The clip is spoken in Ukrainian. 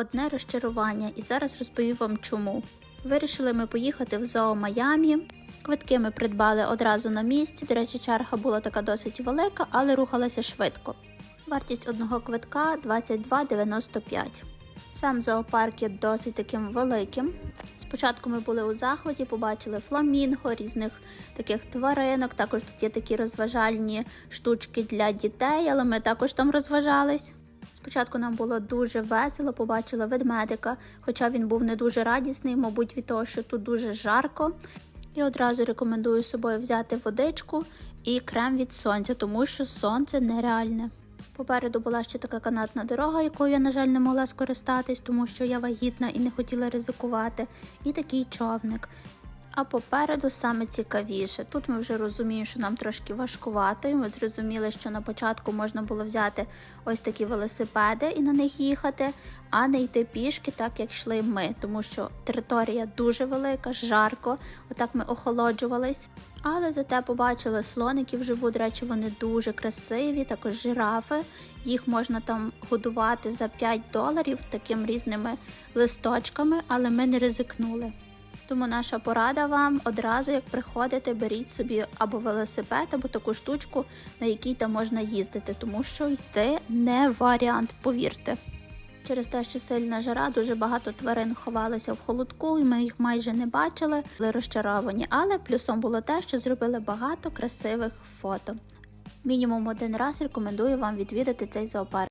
Одне розчарування, і зараз розповім вам чому. Вирішили ми поїхати в зоо Майамі. Квитки ми придбали одразу на місці. До речі, черга була така досить велика, але рухалася швидко. Вартість одного квитка 22,95. Сам зоопарк є досить таким великим. Спочатку ми були у захваті, побачили фламінго, різних таких тваринок. Також тут є такі розважальні штучки для дітей, але ми також там розважались. Спочатку нам було дуже весело, побачили ведмедика, хоча він був не дуже радісний, мабуть, від того, що тут дуже жарко. І одразу рекомендую собою взяти водичку і крем від сонця, тому що сонце нереальне. Попереду була ще така канатна дорога, якою я, на жаль, не могла скористатись, тому що я вагітна і не хотіла ризикувати. І такий човник. А попереду саме цікавіше. Тут ми вже розуміємо, що нам трошки важкувато. і Ми зрозуміли, що на початку можна було взяти ось такі велосипеди і на них їхати, а не йти пішки, так як йшли ми, тому що територія дуже велика, жарко. Отак ми охолоджувались. Але зате побачили слоників живу. До речі, вони дуже красиві, також жирафи. Їх можна там годувати за 5 доларів таким різними листочками, але ми не ризикнули. Тому наша порада вам одразу, як приходите, беріть собі або велосипед, або таку штучку, на якій там можна їздити, тому що йти не варіант, повірте. Через те, що сильна жара, дуже багато тварин ховалося в холодку, і ми їх майже не бачили, були розчаровані. Але плюсом було те, що зробили багато красивих фото. Мінімум один раз рекомендую вам відвідати цей зоопарк.